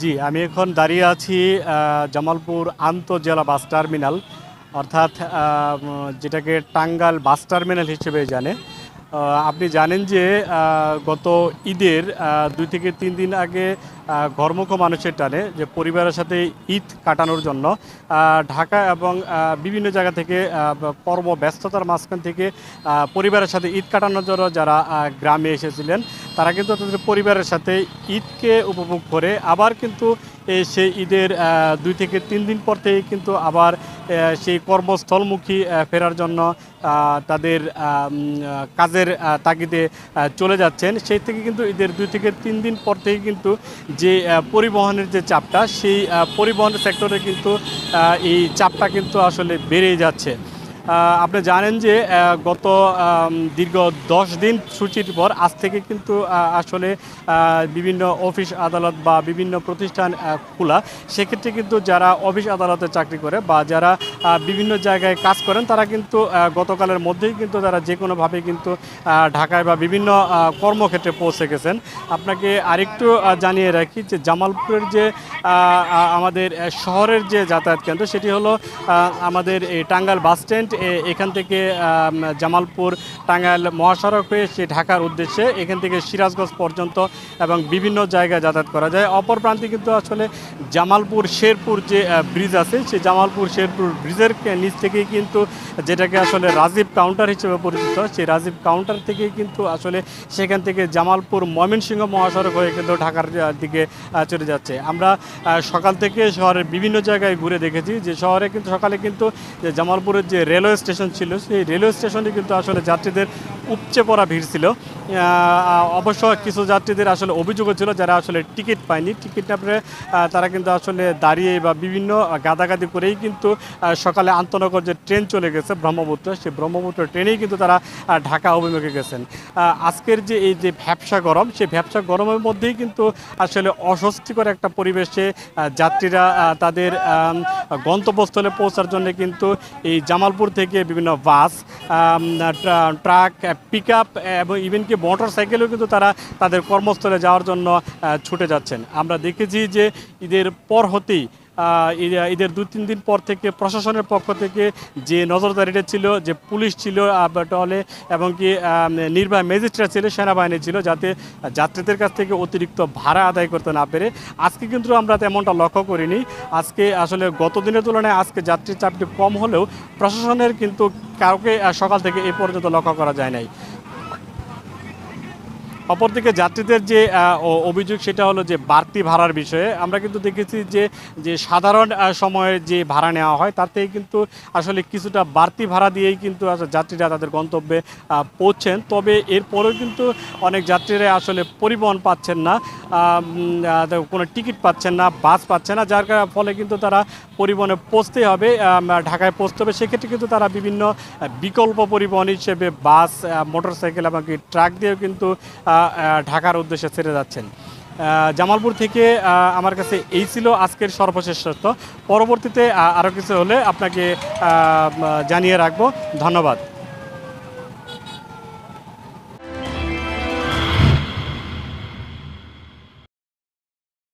জি, আমি এখন দাঁড়িয়ে আছি জামালপুর আন্তজেলা বাস টার্মিনাল, অর্থাৎ যেটাকে টাঙ্গাল বাস টার্মিনাল হিসেবে জানে। আপনি জানেন যে গত ঈদের দুই থেকে তিন দিন আগে ঘরমুখ মানুষের টানে যে পরিবারের সাথে ঈদ কাটানোর জন্য ঢাকা এবং বিভিন্ন জায়গা থেকে কর্ম ব্যস্ততার মাঝখান থেকে পরিবারের সাথে ঈদ কাটানোর জন্য যারা গ্রামে এসেছিলেন, তারা কিন্তু তাদের পরিবারের সাথে ঈদকে উপভোগ করে, আবার কিন্তু সেই ঈদের দুই থেকে তিন দিন পর থেকে কিন্তু আবার সেই কর্মস্থলমুখী ফেরার জন্য তাদের কাজের তাগিদে চলে যাচ্ছেন। সেই থেকে কিন্তু ঈদের দুই থেকে তিন দিন পর থেকে কিন্তু যে পরিবহনের যে চাপটা, সেই পরিবহন সেক্টরে কিন্তু এই চাপটা কিন্তু আসলে বেড়েই যাচ্ছে। আপনি জানেন যে গত দীর্ঘ দশ দিন সূচির পর আজ থেকে কিন্তু আসলে বিভিন্ন অফিস আদালত বা বিভিন্ন প্রতিষ্ঠান খোলা। সেক্ষেত্রে কিন্তু যারা অফিস আদালতে চাকরি করে বা যারা বিভিন্ন জায়গায় কাজ করেন, তারা কিন্তু গতকালের মধ্যেই কিন্তু তারা যে কোনোভাবে কিন্তু ঢাকায় বা বিভিন্ন কর্মক্ষেত্রে পৌঁছে গেছেন। আপনাকে আরেকটু জানিয়ে রাখি যে, জামালপুরের যে আমাদের শহরের যে যাতায়াত কেন্দ্র, সেটি হলো আমাদের এই টাঙ্গাল বাস স্ট্যান্ড এখান থেকে জামালপুর, টাঙ্গাইল মহাসড়ক হয়ে সে ঢাকার উদ্দেশ্যে এখান থেকে সিরাজগঞ্জ পর্যন্ত এবং বিভিন্ন জায়গায় যাতায়াত করা যায়। অপর প্রান্তে কিন্তু আসলে জামালপুর শেরপুর যে ব্রিজ আছে সেই জামালপুর শেরপুর ব্রিজের নিচ থেকেই কিন্তু যেটাকে আসলে রাজীব কাউন্টার হিসেবে পরিচিত সেই রাজীব কাউন্টার থেকেই কিন্তু আসলে সেখান থেকে জামালপুর ময়মনসিংহ মহাসড়ক হয়ে কিন্তু ঢাকার দিকে চলে যাচ্ছে। আমরা সকাল থেকে শহরের বিভিন্ন জায়গায় ঘুরে দেখেছি যে শহরে কিন্তু, সকালে কিন্তু জামালপুরের যে রেলওয়ে স্টেশন ছিল, সেই রেলওয়ে স্টেশনে কিন্তু আসলে যাত্রীদের উপচে পড়া ভিড় ছিল। অবশ্য কিছু যাত্রীদের আসলে অভিযোগও ছিল যারা আসলে টিকিট পায়নি। টিকিট না পেয়ে তারা কিন্তু আসলে দাঁড়িয়ে বা বিভিন্ন গাদাগাদি করেই কিন্তু সকালে আন্তনগর যে ট্রেন চলে গেছে, ব্রহ্মপুত্র, সেই ব্রহ্মপুত্র ট্রেনেই কিন্তু তারা ঢাকা অভিমুখে গেছেন। আজকের যে এই যে ভ্যাবসা গরম, সেই ভ্যাবসা গরমের মধ্যেই কিন্তু আসলে অস্বস্তিকর একটা পরিবেশে যাত্রীরা তাদের গন্তব্যস্থলে পৌঁছার জন্য কিন্তু এই জামালপুর থেকে বিভিন্ন বাস ট্রা- ট্রাক পিক আপ এবং ইভেন কি মোটর সাইকেলেও কিন্তু তারা তাদের কর্মস্থলে যাওয়ার জন্য ছুটে যাচ্ছেন। আমরা দেখেছি যে ঈদের পর হতেই ঈদের দু তিন দিন পর থেকে প্রশাসনের পক্ষ থেকে যে নজরদারিটা ছিল, যে পুলিশ ছিল টহলে এবং কি নির্বাহী ম্যাজিস্ট্রেট ছিল, সেনাবাহিনী ছিল, যাতে যাত্রীদের কাছ থেকে অতিরিক্ত ভাড়া আদায় করতে না পেরে। আজকে কিন্তু আমরা তেমনটা লক্ষ্য করিনি। আজকে আসলে গত দিনের তুলনায় আজকে যাত্রীর চাপটি কম হলেও প্রশাসনের কিন্তু কাউকে সকাল থেকে এ পর্যন্ত লক্ষ্য করা যায় নাই। অপরদিকে যাত্রীদের যে অভিযোগ সেটা হলো যে বাড়তি ভাড়ার বিষয়ে। আমরা কিন্তু দেখেছি যে যে সাধারণ সময়ে যে ভাড়া নেওয়া হয়, তার থেকে কিন্তু আসলে কিছুটা বাড়তি ভাড়া দিয়েই কিন্তু যাত্রীরা তাদের গন্তব্যে পৌঁছেন। তবে এরপরেও কিন্তু অনেক যাত্রীরা আসলে পরিবহন পাচ্ছেন না কোনো টিকিট পাচ্ছেন না, বাস পাচ্ছেন না, যার ফলে কিন্তু তারা পরিবহনে পৌঁছতে হবে ঢাকায় পৌঁছতে হবে। সেক্ষেত্রে কিন্তু তারা বিভিন্ন বিকল্প পরিবহন হিসেবে বাস মোটর সাইকেল এবং কি ট্রাক দিয়েও কিন্তু ঢাকার উদ্দেশ্যে ছেড়ে যাচ্ছেন। জামালপুর থেকে আমার কাছে এই ছিল আজকের সর্বশেষ তথ্য। পরবর্তীতে আরও কিছু হলে আপনাকে জানিয়ে রাখব। ধন্যবাদ।